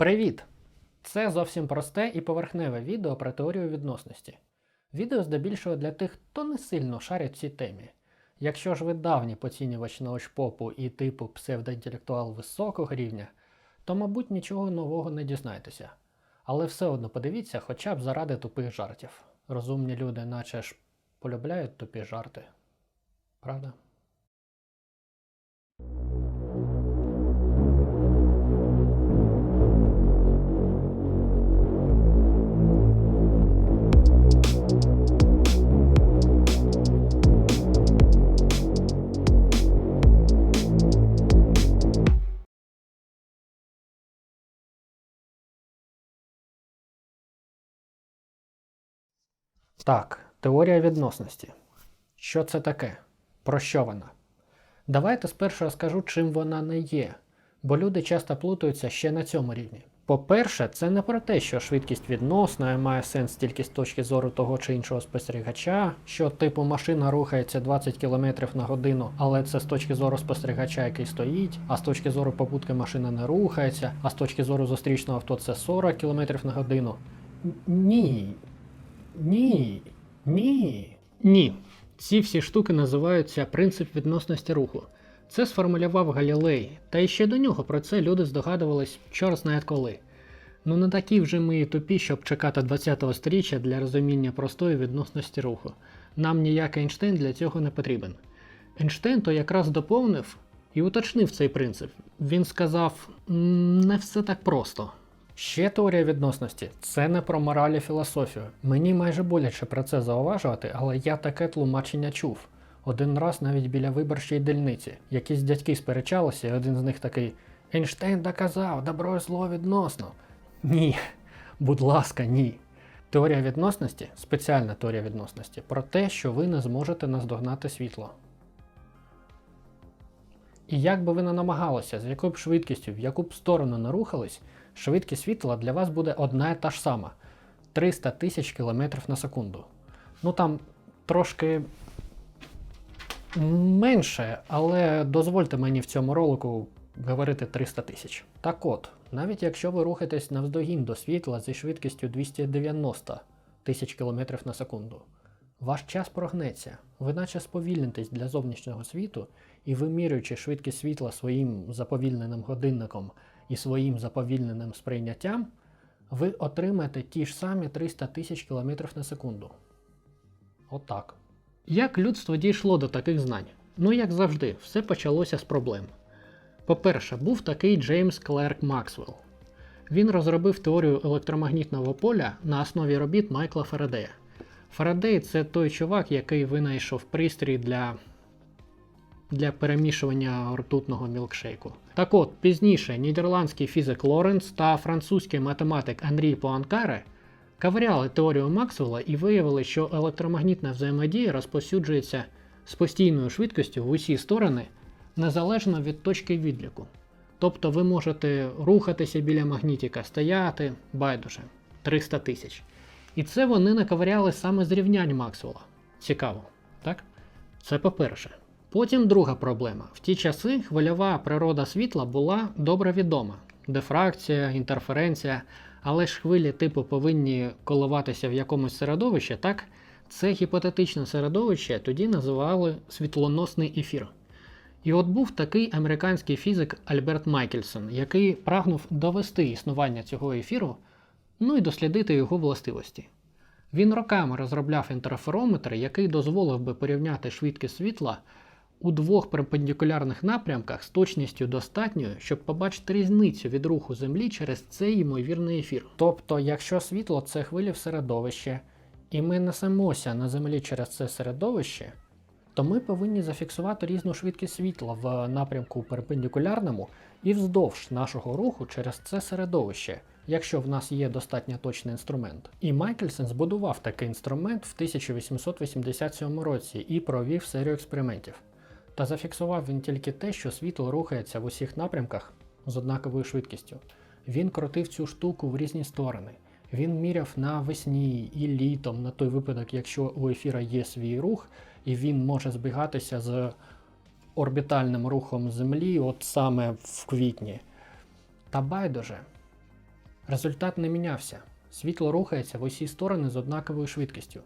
Привіт! Це зовсім просте і поверхневе відео про теорію відносності. Відео здебільшого для тих, хто не сильно шарить в цій темі. Якщо ж ви давній поцінювач научпопу і типу псевдоінтелектуал високого рівня, то, мабуть, нічого нового не дізнаєтеся. Але все одно подивіться хоча б заради тупих жартів. Розумні люди, наче ж полюбляють тупі жарти. Правда? Так, теорія відносності. Що це таке? Про що вона? Давайте спершу розкажу, чим вона не є, бо люди часто плутаються ще на цьому рівні. По-перше, це не про те, що швидкість відносна має сенс тільки з точки зору того чи іншого спостерігача, що типу машина рухається 20 км на годину, але це з точки зору спостерігача, який стоїть, а з точки зору попутки машина не рухається, а з точки зору зустрічного авто це 40 км на годину. Ні, ні. Ні. Ні. Ці всі штуки називаються принцип відносності руху. Це сформулював Галілей, та і ще до нього про це люди здогадувались чор знає коли. Ну не такі вже ми і тупі, щоб чекати 20-го сторіччя для розуміння простої відносності руху. Нам ніякий Ейнштейн для цього не потрібен. Ейнштейн то якраз доповнив і уточнив цей принцип. Він сказав: не все так просто. Ще теорія відносності це не про мораль і філософію. Мені майже боляче про це зауважувати, але я таке тлумачення чув. Один раз навіть біля виборчої дільниці. Якісь дядьки сперечалися, і один з них такий: Ейнштейн доказав, добро і зло відносно. Ні, будь ласка, ні. Теорія відносності, спеціальна теорія відносності, про те, що ви не зможете наздогнати світло. І як би ви не намагалися, з якою б швидкістю, в яку б сторону не рухались, швидкість світла для вас буде одна і та ж сама 300 тисяч кілометрів на секунду. Ну там трошки менше, але дозвольте мені в цьому ролику говорити 300 тисяч. Так от, навіть якщо ви рухаєтесь навздогін до світла зі швидкістю 290 тисяч кілометрів на секунду, ваш час прогнеться, ви наче сповільнитесь для зовнішнього світу, і вимірюючи швидкість світла своїм заповільненим годинником і своїм заповільненим сприйняттям, ви отримаєте ті ж самі 300 тисяч кілометрів на секунду. Отак. Як людство дійшло до таких знань? Ну, як завжди, все почалося з проблем. По-перше, був такий Джеймс Клерк Максвелл. Він розробив теорію електромагнітного поля на основі робіт Майкла Фарадея. Фарадей це той чувак, який винайшов пристрій для для перемішування ртутного мілкшейку. Так от, пізніше нідерландський фізик Лоренц та французький математик Анрій Пуанкаре кавряли теорію Максвелла і виявили, що електромагнітна взаємодія розповсюджується з постійною швидкістю в усі сторони незалежно від точки відліку. Тобто ви можете рухатися біля магнітика, стояти, байдуже 300 тисяч. І це вони наковиряли саме з рівнянь Максвелла. Цікаво, так? Це по-перше. Потім друга проблема. В ті часи хвильова природа світла була добре відома: дифракція, інтерференція, але ж хвилі типу повинні коливатися в якомусь середовищі, так? Це гіпотетичне середовище тоді називали світлоносний ефір. І от був такий американський фізик Альберт Майкельсон, який прагнув довести існування цього ефіру, ну і дослідити його властивості. Він роками розробляв інтерферометр, який дозволив би порівняти швидкість світла у двох перпендикулярних напрямках з точністю достатньою, щоб побачити різницю від руху Землі через цей ймовірний ефір. Тобто, якщо світло це хвилі в середовище, і ми несемося на Землі через це середовище, то ми повинні зафіксувати різну швидкість світла в напрямку перпендикулярному і вздовж нашого руху через це середовище, якщо в нас є достатньо точний інструмент. І Майкельсен збудував такий інструмент в 1887 році і провів серію експериментів. Та зафіксував він тільки те, що світло рухається в усіх напрямках з однаковою швидкістю. Він крутив цю штуку в різні сторони. Він міряв навесні і літом на той випадок, якщо у ефіра є свій рух, і він може збігатися з орбітальним рухом Землі, от саме в квітні. Та байдуже, Результат не мінявся. Світло рухається в усі сторони з однаковою швидкістю.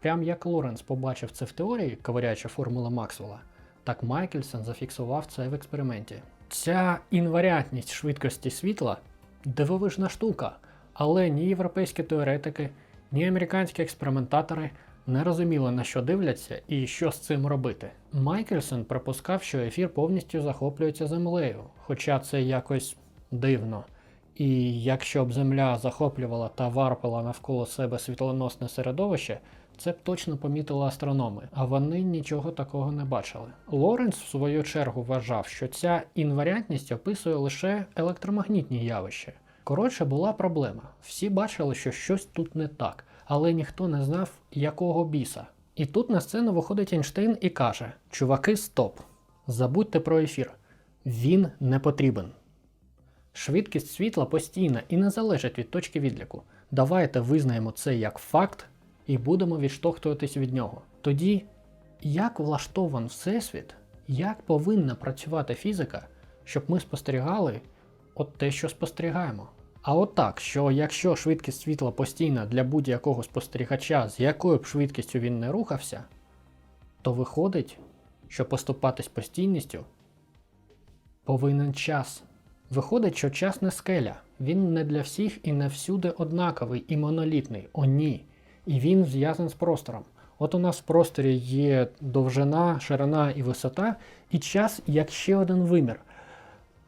Прям як Лоренс побачив це в теорії, ковиряючи формула Максвелла, так Майкельсон зафіксував це в експерименті. Ця інваріантність швидкості світла дивовижна штука, але ні європейські теоретики, ні американські експериментатори не розуміли на що дивляться і що з цим робити. Майкельсон припускав, що ефір повністю захоплюється землею, хоча це якось дивно. І якщо б Земля захоплювала та варпала навколо себе світлоносне середовище, це б точно помітили астрономи, а вони нічого такого не бачили. Лоренц, в свою чергу, вважав, що ця інваріантність описує лише електромагнітні явища. Коротше, була проблема. Всі бачили, що щось тут не так, але ніхто не знав, якого біса. І тут на сцену виходить Ейнштейн і каже: Чуваки, стоп! Забудьте про ефір. Він не потрібен. Швидкість світла постійна і не залежить від точки відліку. Давайте визнаємо це як факт і будемо відштовхуватись від нього. Тоді, як влаштован Всесвіт, як повинна працювати фізика, щоб ми спостерігали от те, що спостерігаємо? А от так, що якщо швидкість світла постійна для будь-якого спостерігача, з якою б швидкістю він не рухався, то виходить, що поступатись постійністю повинен час. Виходить, що час не скеля, він не для всіх і не всюди однаковий і монолітний. О, ні. І він зв'язаний з простором. От у нас в просторі є довжина, ширина і висота, і час як ще один вимір.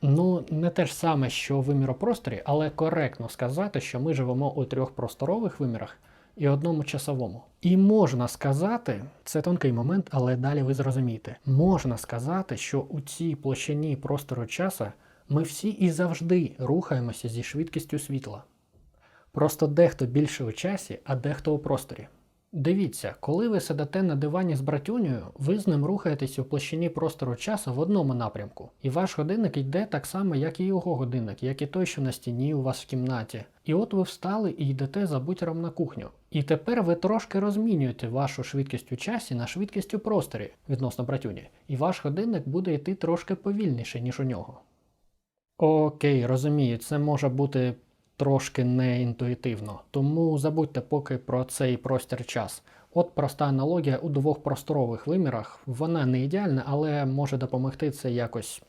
Ну, не те ж саме, що вимір у просторі, але коректно сказати, що ми живемо у трьох просторових вимірах і одному часовому. І можна сказати, це тонкий момент, але далі ви зрозумієте, можна сказати, що у цій площині простору часу ми всі і завжди рухаємося зі швидкістю світла. Просто дехто більше у часі, а дехто у просторі. Дивіться, коли ви сидите на дивані з братюнею, ви з ним рухаєтесь у площині простору часу в одному напрямку, і ваш годинник йде так само, як і його годинник, як і той, що на стіні у вас в кімнаті. І от ви встали і йдете за бутером на кухню. І тепер ви трошки розмінюєте вашу швидкість у часі на швидкість у просторі відносно братюні, і ваш годинник буде йти трошки повільніше, ніж у нього. Окей, розумію, це може бути трошки неінтуїтивно, тому забудьте поки про цей простір час. От проста аналогія у двох просторових вимірах, вона не ідеальна, але може допомогти це якось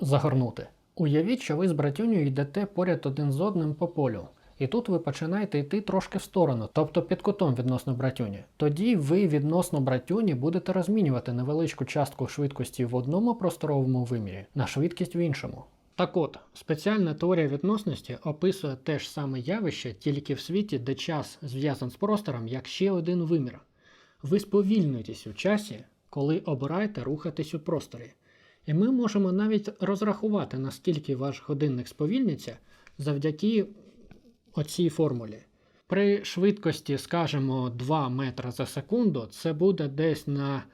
загорнути. Уявіть, що ви з братюнею йдете поряд один з одним по полю. І тут ви починаєте йти трошки в сторону, тобто під кутом відносно братюні. Тоді ви відносно братюні будете розмінювати невеличку частку швидкості в одному просторовому вимірі на швидкість в іншому. Так от, спеціальна теорія відносності описує те ж саме явище тільки в світі, де час зв'язан з простором як ще один вимір. Ви сповільнюєтесь у часі, коли обираєте рухатись у просторі. І ми можемо навіть розрахувати, наскільки ваш годинник сповільниться завдяки оцій формулі. При швидкості, скажімо, 2 метри за секунду, це буде десь на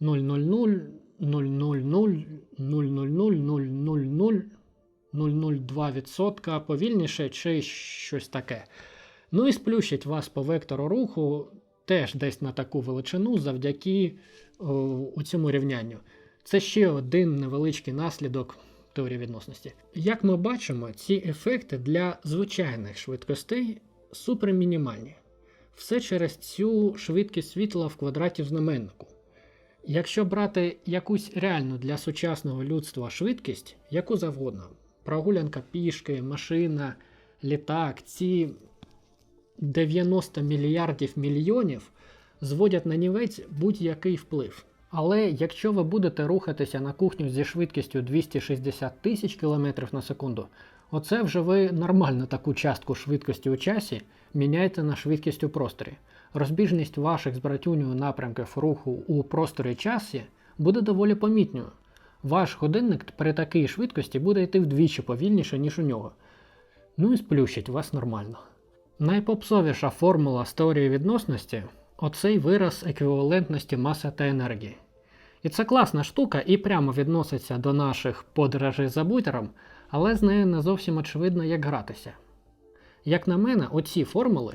0,00, 0,00, 0,00, 0,00, 0,02% повільніше чи щось таке. Ну і сплющить вас по вектору руху теж десь на таку величину завдяки о, у цьому рівнянню. Це ще один невеличкий наслідок теорії відносності. Як ми бачимо, ці ефекти для звичайних швидкостей супермінімальні. Все через цю швидкість світла в квадраті в знаменнику. Якщо брати якусь реальну для сучасного людства швидкість, яку завгодно, прогулянка пішки, машина, літак, ці 90 мільярдів мільйонів зводять на нівець будь-який вплив. Але якщо ви будете рухатися на кухню зі швидкістю 260 тисяч км на секунду, оце вже ви нормально таку частку швидкості у часі міняєте на швидкість у просторі. Розбіжність ваших з напрямків руху у просторі часі буде доволі помітною. Ваш годинник при такій швидкості буде йти вдвічі повільніше, ніж у нього. Ну і сплющить вас нормально. Найпопсовіша формула з теорії відносності оцей вираз еквівалентності маси та енергії. І це класна штука і прямо відноситься до наших подорожей за бутером, але з нею не зовсім очевидно, як гратися. Як на мене, оці формули,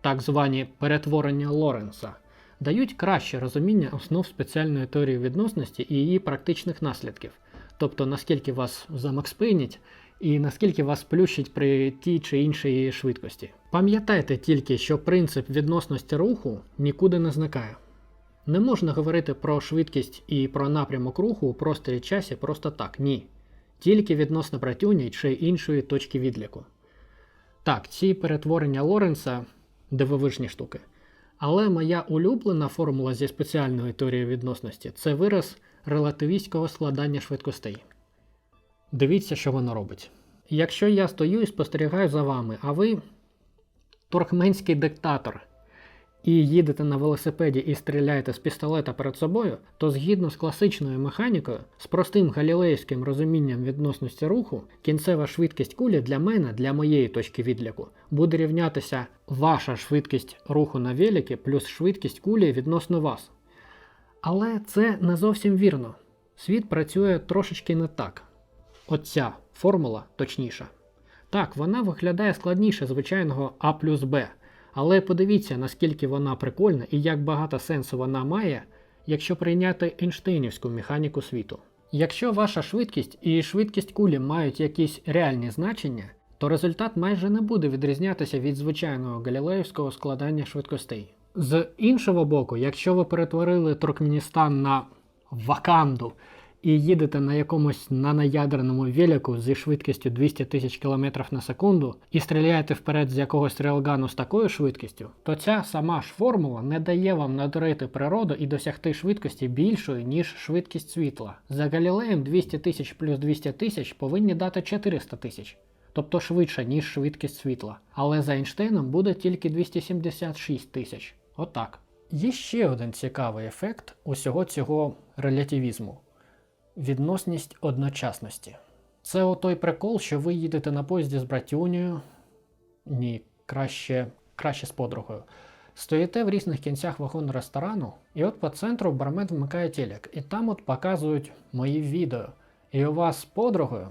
так звані перетворення Лоренса, дають краще розуміння основ спеціальної теорії відносності і її практичних наслідків, тобто наскільки вас замакспинять і наскільки вас плющить при тій чи іншій швидкості. Пам'ятайте тільки, що принцип відносності руху нікуди не зникає. Не можна говорити про швидкість і про напрямок руху у просторі часі просто так, ні. Тільки відносно протюні чи іншої точки відліку. Так, ці перетворення Лоренса дивовижні штуки. Але моя улюблена формула зі спеціальної теорії відносності це вираз релативістського складання швидкостей. Дивіться, що воно робить. Якщо я стою і спостерігаю за вами, а ви туркменський диктатор, і їдете на велосипеді і стріляєте з пістолета перед собою, то згідно з класичною механікою, з простим галілеївським розумінням відносності руху, кінцева швидкість кулі для мене, для моєї точки відліку, буде рівнятися ваша швидкість руху на великі плюс швидкість кулі відносно вас. Але це не зовсім вірно. Світ працює трошечки не так. Оця формула точніша. Так, вона виглядає складніше звичайного А плюс Б. Але подивіться, наскільки вона прикольна і як багато сенсу вона має, якщо прийняти Ейнштейнівську механіку світу. Якщо ваша швидкість і швидкість кулі мають якісь реальні значення, то результат майже не буде відрізнятися від звичайного галілеївського складання швидкостей. З іншого боку, якщо ви перетворили Туркменістан на Ваканду і їдете на якомусь наноядерному велику зі швидкістю 200 тисяч км на секунду і стріляєте вперед з якогось рейлгану з такою швидкістю, то ця сама ж формула не дає вам надурити природу і досягти швидкості більшої, ніж швидкість світла. За Галілеєм 200 тисяч плюс 200 тисяч повинні дати 400 тисяч. Тобто швидше, ніж швидкість світла. Але за Ейнштейном буде тільки 276 тисяч. Отак. Є ще один цікавий ефект усього цього релятивізму відносність одночасності. Це отой прикол, що ви їдете на поїзді з братюнею. Ні, краще, краще з подругою. Стоїте в різних кінцях вагону ресторану, і от по центру бармен вмикає телек, і там от показують мої відео. І у вас з подругою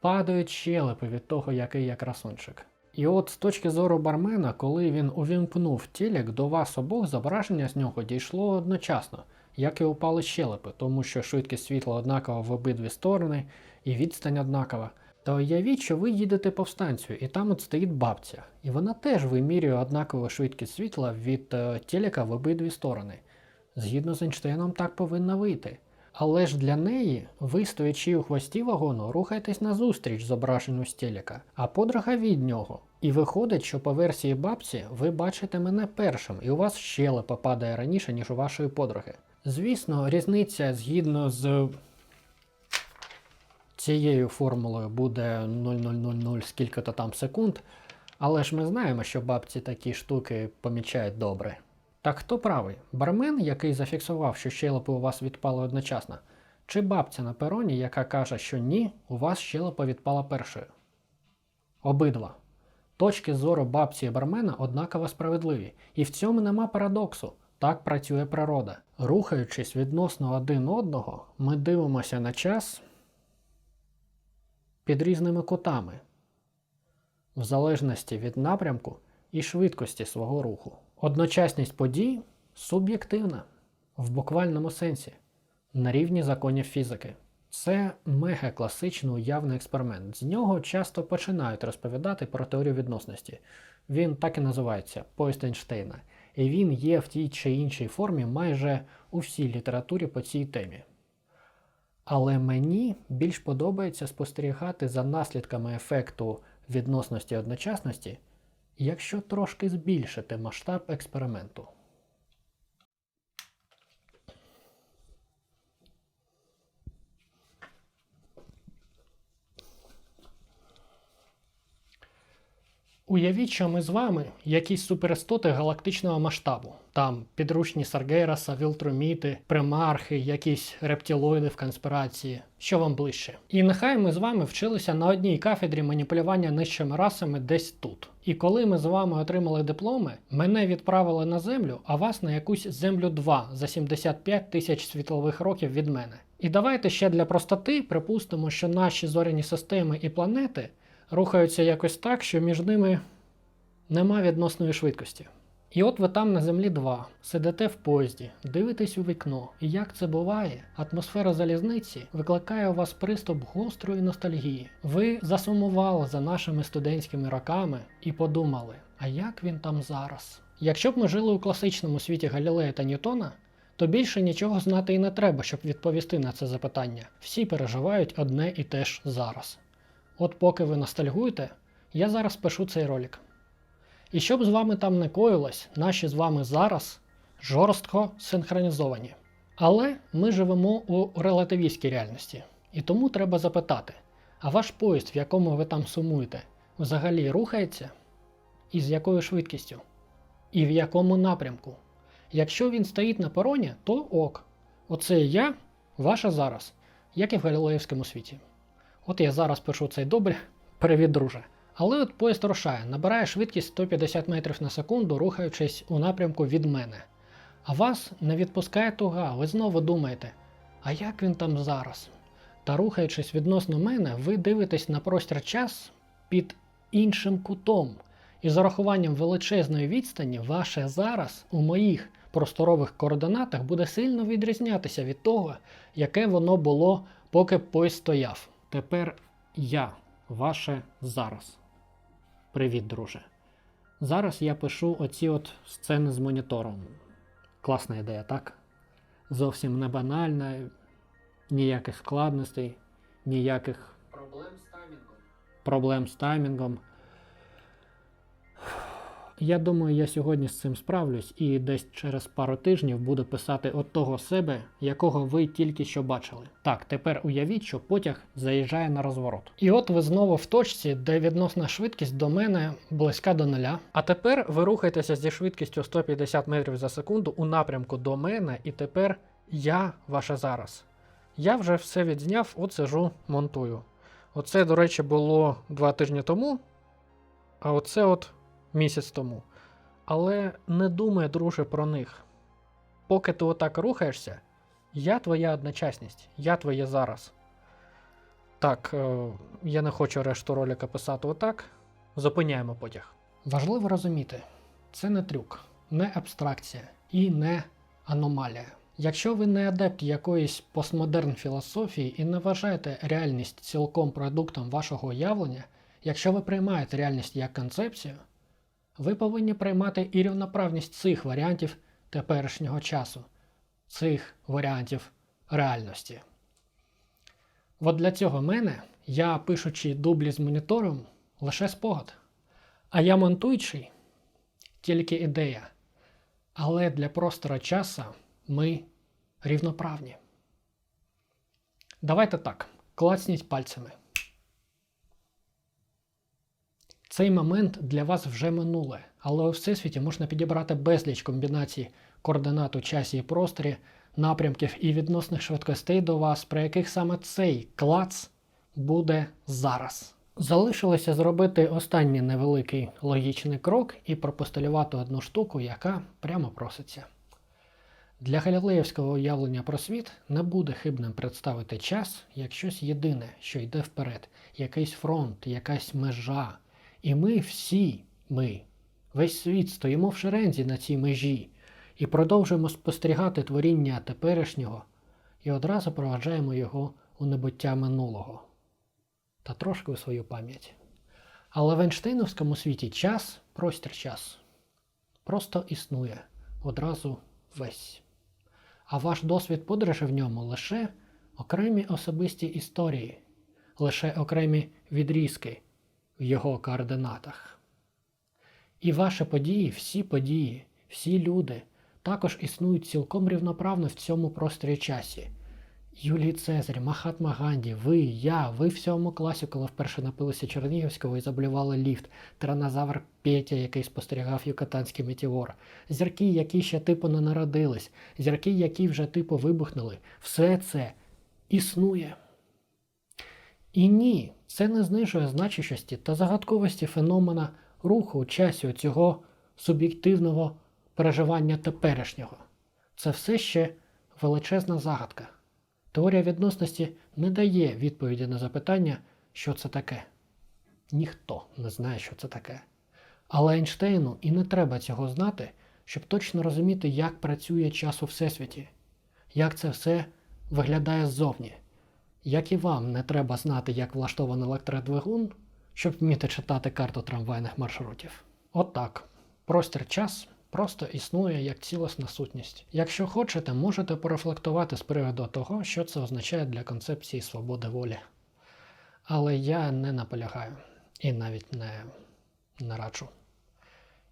падають щелепи від того, який я красунчик. І от з точки зору бармена, коли він увімкнув телек, до вас обох зображення з нього дійшло одночасно, як і упали щелепи, тому що швидкість світла однакова в обидві сторони і відстань однакова. Та уявіть, що ви їдете по станцію, і там от стоїть бабця, і вона теж вимірює однакову швидкість світла від е, телека в обидві сторони. Згідно з Ейнштейном, так повинно вийти. Але ж для неї ви, стоячи у хвості вагону, рухаєтесь назустріч зображенню з телека, а подруга від нього. І виходить, що по версії бабці ви бачите мене першим, і у вас щелепа падає раніше, ніж у вашої подруги. Звісно, різниця згідно з цією формулою буде 0000 скільки-то там секунд, але ж ми знаємо, що бабці такі штуки помічають добре. Так хто правий? Бармен, який зафіксував, що щелепи у вас відпали одночасно, чи бабця на пероні, яка каже, що ні, у вас щелепа відпала першою? Обидва. Точки зору бабці і бармена однаково справедливі, і в цьому нема парадоксу. Так працює природа. Рухаючись відносно один одного, ми дивимося на час під різними кутами, в залежності від напрямку і швидкості свого руху. Одночасність подій суб'єктивна в буквальному сенсі, на рівні законів фізики. Це мега класичний уявний експеримент. З нього часто починають розповідати про теорію відносності. Він так і називається Поїзд Ейнштейна. І він є в тій чи іншій формі майже у всій літературі по цій темі. Але мені більш подобається спостерігати за наслідками ефекту відносності одночасності, якщо трошки збільшити масштаб експерименту. Уявіть, що ми з вами якісь суперистоти галактичного масштабу. Там підручні Саргераса, Вілтроміти, примархи, якісь рептилоїди в конспірації. Що вам ближче? І нехай ми з вами вчилися на одній кафедрі маніпулювання нижчими расами десь тут. І коли ми з вами отримали дипломи, мене відправили на землю, а вас на якусь землю 2 за 75 тисяч світлових років від мене. І давайте ще для простоти припустимо, що наші зоряні системи і планети рухаються якось так, що між ними нема відносної швидкості. І от ви там на землі 2, сидите в поїзді, дивитесь у вікно. І як це буває, атмосфера залізниці викликає у вас приступ гострої ностальгії. Ви засумували за нашими студентськими роками і подумали, а як він там зараз? Якщо б ми жили у класичному світі Галілея та Ньютона, то більше нічого знати і не треба, щоб відповісти на це запитання. Всі переживають одне і те ж зараз. От поки ви ностальгуєте, я зараз пишу цей ролик. І щоб з вами там не коїлось, наші з вами зараз жорстко синхронізовані. Але ми живемо у релативістській реальності. І тому треба запитати: а ваш поїзд, в якому ви там сумуєте, взагалі рухається? І з якою швидкістю? І в якому напрямку? Якщо він стоїть на пероні, то ок. Оце я, ваша зараз, як і в Галілеївському світі. От я зараз пишу цей добре, привіт, друже. Але от поїзд рушає, набирає швидкість 150 метрів на секунду, рухаючись у напрямку від мене. А вас не відпускає туга, ви знову думаєте, а як він там зараз? Та рухаючись відносно мене, ви дивитесь на простір час під іншим кутом. І з урахуванням величезної відстані, ваше зараз у моїх просторових координатах буде сильно відрізнятися від того, яке воно було, поки поїзд стояв. Тепер я, ваше зараз. Привіт, друже. Зараз я пишу оці от сцени з монітором. Класна ідея, так? Зовсім не банальна, ніяких складностей, ніяких Проблем з таймінгом. проблем з таймінгом. Я думаю, я сьогодні з цим справлюсь і десь через пару тижнів буду писати от того себе, якого ви тільки що бачили. Так, тепер уявіть, що потяг заїжджає на розворот. І от ви знову в точці, де відносна швидкість до мене близька до нуля. А тепер ви рухаєтеся зі швидкістю 150 метрів за секунду у напрямку до мене, і тепер я ваше зараз. Я вже все відзняв, от сижу, монтую. Оце, до речі, було два тижні тому, а оце от місяць тому. Але не думай, друже, про них. Поки ти отак рухаєшся, я твоя одночасність, я твоє зараз. Так, е, я не хочу решту ролика писати отак. Зупиняємо потяг. Важливо розуміти, це не трюк, не абстракція і не аномалія. Якщо ви не адепт якоїсь постмодерн філософії і не вважаєте реальність цілком продуктом вашого уявлення, якщо ви приймаєте реальність як концепцію, ви повинні приймати і рівноправність цих варіантів теперішнього часу, цих варіантів реальності. От для цього мене, я пишучи дублі з монітором, лише спогад. А я монтуючий тільки ідея. Але для простора часу ми рівноправні. Давайте так, клацніть пальцями. Цей момент для вас вже минуле, але у всесвіті можна підібрати безліч комбінацій координат у часі і просторі, напрямків і відносних швидкостей до вас, при яких саме цей клац буде зараз. Залишилося зробити останній невеликий логічний крок і пропостулювати одну штуку, яка прямо проситься. Для галілеївського уявлення про світ не буде хибним представити час як щось єдине, що йде вперед, якийсь фронт, якась межа. І ми всі, ми, весь світ стоїмо в шерензі на цій межі і продовжуємо спостерігати творіння теперішнього і одразу проваджаємо його у небуття минулого та трошки у свою пам'ять. Але в Ейнштейновському світі час, простір час, просто існує одразу весь. А ваш досвід подорожі в ньому лише окремі особисті історії, лише окремі відрізки в його координатах. І ваші події, всі події, всі люди також існують цілком рівноправно в цьому просторі часі. Юлій Цезарь, Махатма Ганді, ви, я, ви в сьомому класі, коли вперше напилися Чернігівського і заблювали ліфт, тиранозавр Петя, який спостерігав Юкатанський метеор, зірки, які ще типу не народились, зірки, які вже типу вибухнули, все це існує. І ні, це не знижує значущості та загадковості феномена руху у часі цього суб'єктивного переживання теперішнього. Це все ще величезна загадка. Теорія відносності не дає відповіді на запитання, що це таке. Ніхто не знає, що це таке. Але Ейнштейну і не треба цього знати, щоб точно розуміти, як працює час у Всесвіті, як це все виглядає ззовні. Як і вам не треба знати, як влаштований електродвигун, щоб вміти читати карту трамвайних маршрутів. Отак. Простір час просто існує як цілісна сутність. Якщо хочете, можете порефлектувати з приводу того, що це означає для концепції свободи волі. Але я не наполягаю і навіть не, не раджу.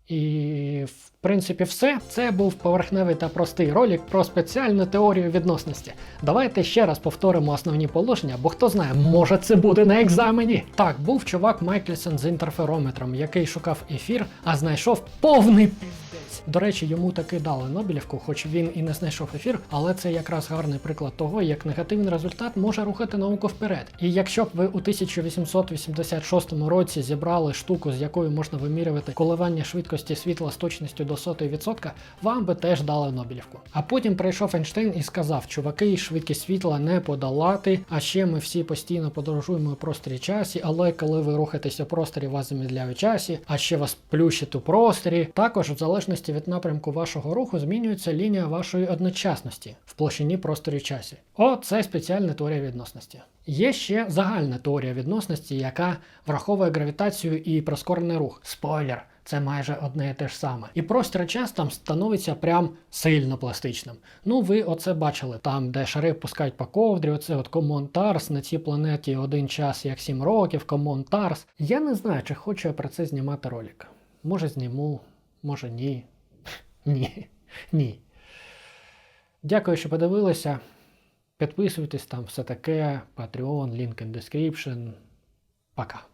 І, в принципі, все. Це був поверхневий та простий ролик про спеціальну теорію відносності. Давайте ще раз повторимо основні положення, бо хто знає, може це буде на екзамені. Так, був чувак Майкельсон з інтерферометром, який шукав ефір, а знайшов повний До речі, йому таки дали Нобелівку, хоч він і не знайшов ефір, але це якраз гарний приклад того, як негативний результат може рухати науку вперед. І якщо б ви у 1886 році зібрали штуку, з якою можна вимірювати коливання швидкості світла з точністю до сотої відсотка, вам би теж дали Нобелівку. А потім прийшов Ейнштейн і сказав: чуваки, швидкість світла не подолати. А ще ми всі постійно подорожуємо у просторі часі, але коли ви рухаєтеся у просторі, вас замедляє часі, а ще вас плющить у просторі. Також, в залежності від напрямку вашого руху, змінюється лінія вашої одночасності в площині просторі часі. О, це спеціальна теорія відносності. Є ще загальна теорія відносності, яка враховує гравітацію і прискорений рух. Спойлер, це майже одне і те ж саме. І простір час там становиться прям сильно пластичним. Ну, ви оце бачили, там, де шари пускають по ковдрі, оце от Common Tars, на цій планеті один час як 7 років, Common Tars. Я не знаю, чи хочу я про це знімати ролик. Може зніму, може ні. Ні. Ні. Дякую, що подивилися. Підписуйтесь там все таке, Patreon, link in description. Пока.